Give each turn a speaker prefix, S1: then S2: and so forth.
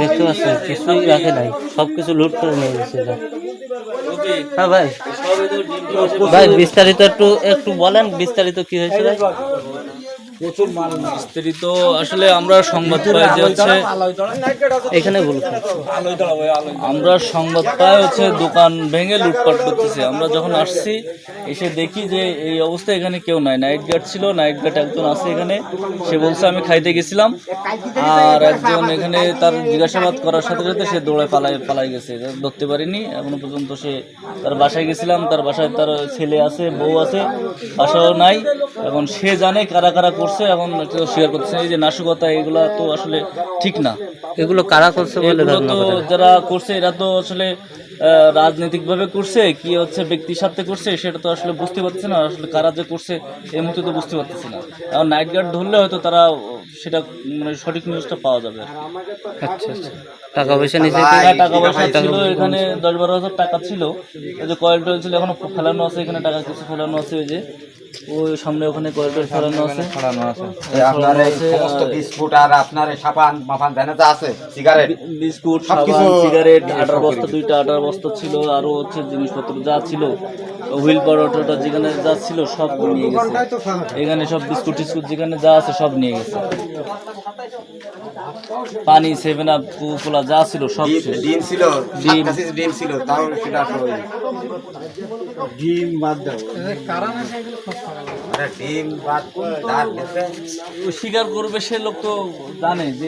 S1: দেখতে পাচ্ছেন কিছুই রাখে নাই সব কিছু লুট করে নিয়ে গেছে হ্যাঁ ভাই। ভাই বিস্তারিত একটু একটু বলেন বিস্তারিত কি হয়েছে ভাই?
S2: বিস্তারিত আসলে আমরা সংবাদ পাই যে হচ্ছে
S1: এখানে বলুন
S2: আমরা সংবাদ পাই হচ্ছে দোকান ভেঙে লুটপাট করতেছে। আমরা যখন আসছি এসে দেখি যে এই অবস্থা এখানে কেউ নাই। নাইট গার্ড ছিল নাইট গার্ড একজন আছে এখানে। সে বলছে আমি খাইতে গেছিলাম। আর একজন এখানে তার জিজ্ঞাসাবাদ করার সাথে সাথে সে দৌড়ে পালাই পালাই গেছে। ধরতে পারিনি। এখনও পর্যন্ত সে তার বাসায় গেছিলাম। তার বাসায় তার ছেলে আছে বউ আছে বাসাও নাই। এখন সে জানে কারা কারা করছে এখন স্বীকার করতেছে। এই যে নাশকতা এগুলা তো আসলে ঠিক না।
S1: এগুলো কারা করছে বলে
S2: তো যারা করছে এরা তো আসলে রাজনৈতিক ভাবে করছে কি হচ্ছে ব্যক্তির সাথে করছে সেটা তো আসলে বুঝতে পারছে না। আসলে কারা যে করছে এই মুহূর্তে তো বুঝতে পারতেছে না। এখন নাইট গার্ড ধরলে হয়তো তারা সেটা মানে সঠিক নিউজটা পাওয়া যাবে।
S1: আচ্ছা আচ্ছা। টাকা পয়সা নিচে
S2: হ্যাঁ, টাকা পয়সা ছিল এখানে দশ বারো হাজার টাকা ছিল। ওই যে কয়েল টয়েল ছিল এখনও ফেলানো আছে এখানে টাকা কিছু ফেলানো আছে ওই যে। ওই সামনে ওখানে টয়েল ফেলানো আছে। ফেলানো আছে।
S3: আপনার এই সমস্ত বিস্কুট আর আপনার এই সাবান মাফান ভ্যানে যা আছে সিগারেট
S2: বিস্কুট সাবান সিগারেট আটার বস্তা দুইটা আটার বস্তা ছিল আরও হচ্ছে জিনিসপত্র যা ছিল হুইল পরোটা যেখানে যা ছিল সব নিয়ে গেছে। এখানে সব বিস্কুট টিস্কুট যেখানে যা আছে সব নিয়ে গেছে। পানি সেভেন আপ কোলা যা ছিল সব
S3: ডিম ছিল।
S2: ডিম।
S3: ডিম। ছিল তাও সেটা ডিম বাদ দাও। ডিম
S2: ভাত স্বীকার করবে সে লোক তো জানে যে